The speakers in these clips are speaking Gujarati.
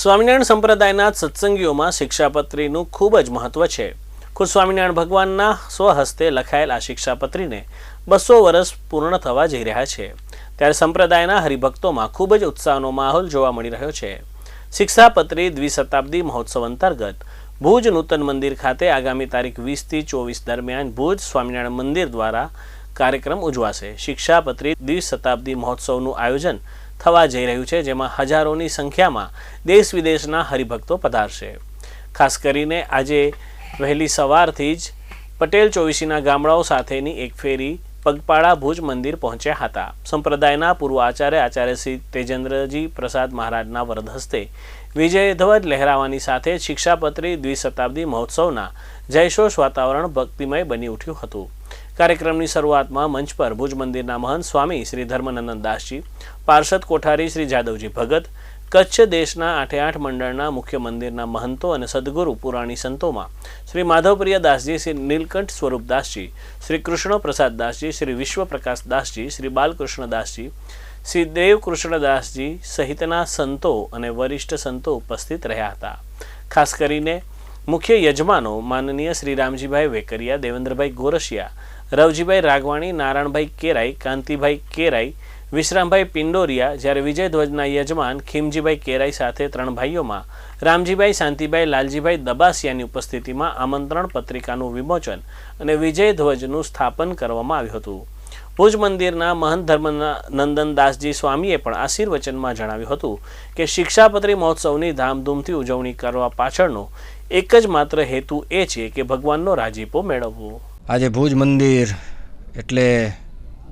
સ્વામિનારાયણ સંપ્રદાયના સત્સંગીઓમાં શિક્ષાપત્રીનું ખૂબ જ મહત્વ છે. ખુદ સ્વામિનારાયણ ભગવાનના સ્વહસ્તે લખાયેલ આ શિક્ષાપત્રીને બસો વર્ષ પૂર્ણ થવા જઈ રહ્યા છે. ત્યારે સંપ્રદાયના હરિભક્તોમાં ખૂબ જ ઉત્સાહનો માહોલ જોવા મળી રહ્યો છે. શિક્ષાપત્રી દ્વિશતાબ્દી મહોત્સવ અંતર્ગત ભુજ નૂતન મંદિર ખાતે આગામી તારીખ વીસથી ચોવીસ દરમિયાન ભુજ સ્વામિનારાયણ મંદિર દ્વારા કાર્યક્રમ ઉજવાશે. શિક્ષાપત્રી દ્વિશતાબ્દી મહોત્સવનું આયોજન થવા જઈ રહ્યું છે, જેમાં હજારોની સંખ્યામાં દેશ વિદેશના હરિભક્તો પધારશે. ખાસ કરીને આજે વહેલી સવારથી જ પટેલ ચોવીસીના ગામડાઓ સાથેની એક ફેરી પગપાળા ભુજ મંદિર પહોંચ્યા હતા. સંપ્રદાયના પૂર્વ આચાર્ય આચાર્ય શ્રી તેજેન્દ્રજી પ્રસાદ મહારાજના વરદ હસ્તે વિજય ધ્વજ લહેરાવાની સાથે શિક્ષાપત્રી દ્વિશતાબ્દી મહોત્સવના જયશોષ વાતાવરણ ભક્તિમય બની ઉઠ્યું હતું. કાર્યક્રમની શરૂઆતમાં મંચ પર ભુજ મંદિરના મહંત સ્વામી શ્રી ધર્મનંદન દાસજી, પાર્ષદ કોઠારી શ્રી જાદવજી ભગત, કચ્છ દેશના આઠે આઠ મંડળના મુખ્ય મંદિરના મહંતો અને સદગુરુ, પુરાણી સંતોમાં શ્રી માધવપ્રિય દાસજી, શ્રી નીલકંઠ સ્વરૂપ દાસજી, શ્રી કૃષ્ણ પ્રસાદ દાસજી, શ્રી વિશ્વપ્રકાશ દાસજી, શ્રી બાલકૃષ્ણ દાસજી, શ્રી દેવકૃષ્ણદાસજી સહિતના સંતો અને વરિષ્ઠ સંતો ઉપસ્થિત રહ્યા હતા. ખાસ કરીને મુખ્ય યજમાનો માનનીય શ્રી રામજીભાઈ વેકરિયા, દેવેન્દ્રભાઈ ગોરસિયા, રવજીભાઈ રાગવાણી નારાયણભાઈ કેરાઈ, કાંતિભાઈ કેરાઈ, વિશ્રામભાઈ પિંડોરિયા, જ્યારે વિજય ધ્વજના યજમાન ખીમજીભાઈ કેરાઈ સાથે ત્રણ ભાઈઓમાં, રામજીભાઈ શાંતિભાઈ, લાલજીભાઈ દબાસિયાની ઉપસ્થિતિમાં આમંત્રણ પત્રિકાનું વિમોચન અને વિજય ધ્વજનું સ્થાપન કરવામાં આવ્યું હતું. ભુજ મંદિરના મહંત ધર્મનંદન દાસજી સ્વામીએ પણ આશીર્વચનમાં જણાવ્યું હતું કે શિક્ષાપત્રી મહોત્સવની ધામધૂમથી ઉજવણી કરવા પાછળનો એક જ માત્ર હેતુ એ છે કે ભગવાનનો રાજીપો મેળવવો. આજે ભુજ મંદિર એટલે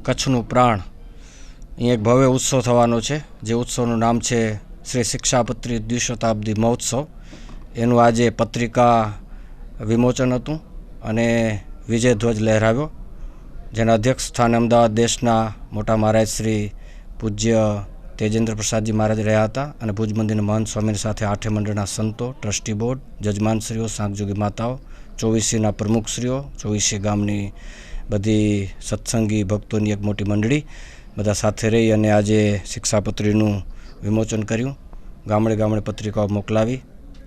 કચ્છનું પ્રાણ. અહીં એક ભવ્ય ઉત્સવ થવાનો છે. જે ઉત્સવનું નામ છે શ્રી શિક્ષાપત્રી દ્વિશતાબ્દી મહોત્સવ. એનું આજે પત્રિકા વિમોચન હતું અને વિજય ધ્વજ લહેરાવ્યો. જેના અધ્યક્ષ સ્થાને અમદાવાદ દેશના મોટા મહારાજ શ્રી પૂજ્ય તેજેન્દ્ર પ્રસાદજી મહારાજ રહ્યા હતા અને ભુજ મંદિરના મહંત સ્વામીની સાથે આઠે મંડળના સંતો, ટ્રસ્ટી બોર્ડ, જજમાનશ્રીઓ સાંગજોગી માતાઓ, ચોવીસીના પ્રમુખશ્રીઓ, ચોવીસી ગામની બધી સત્સંગી ભક્તોની એક મોટી મંડળી, બધા સાથે રહી અને આજે શિક્ષાપત્રીનું વિમોચન કર્યું. ગામડે ગામડે પત્રિકાઓ મોકલાવી.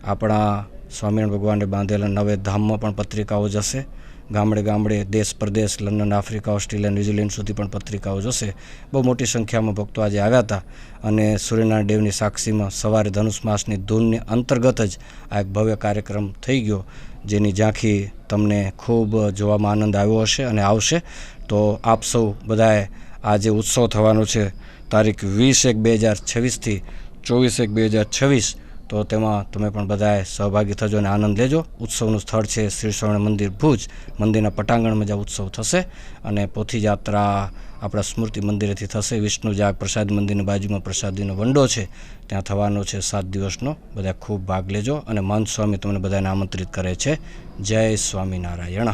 આપણા સ્વામિનારાયણ ભગવાને બાંધેલા નવે ધામમાં પણ પત્રિકાઓ જશે. ગામડે ગામડે દેશ પ્રદેશ, લંડન, આફ્રિકા, ઓસ્ટ્રેલિયા, ન્યૂઝીલેન્ડ સુધી પણ પત્રિકાઓ જશે. બહુ મોટી સંખ્યામાં ભક્તો આજે આવ્યા હતા અને સૂર્યનારાયણ દેવની સાક્ષીમાં સવારે ધનુષ માસની ધૂનની અંતર્ગત જ આ એક ભવ્ય કાર્યક્રમ થઈ ગયો, જેની ઝાંખી તમને ખૂબ જોવામાં આનંદ આવ્યો હશે અને આવશે. તો આપ સૌ બધાએ આ જે ઉત્સવ થવાનો છે. તારીખ વીસ એક બે હજાર છવ્વીસથી ચોવીસ એક બે હજાર છવ્વીસ તો તેમાં તમે પણ બધાએ સહભાગી થજો અને આનંદ લેજો. ઉત્સવનું સ્થળ છે શ્રી સ્વામિનારાયણ મંદિર ભુજ. મંદિરના પટાંગણમાં જ્યાં ઉત્સવ થશે અને પોથી યાત્રા આપણા સ્મૃતિ મંદિરેથી થશે. વિષ્ણુ જાગ પ્રસાદ મંદિરની બાજુમાં પ્રસાદીનો વંડો છે. ત્યાં થવાનો છે સાત દિવસનો. બધા ખૂબ ભાગ લેજો અને મહંત સ્વામી તમને બધાને આમંત્રિત કરે છે. જય સ્વામિનારાયણ.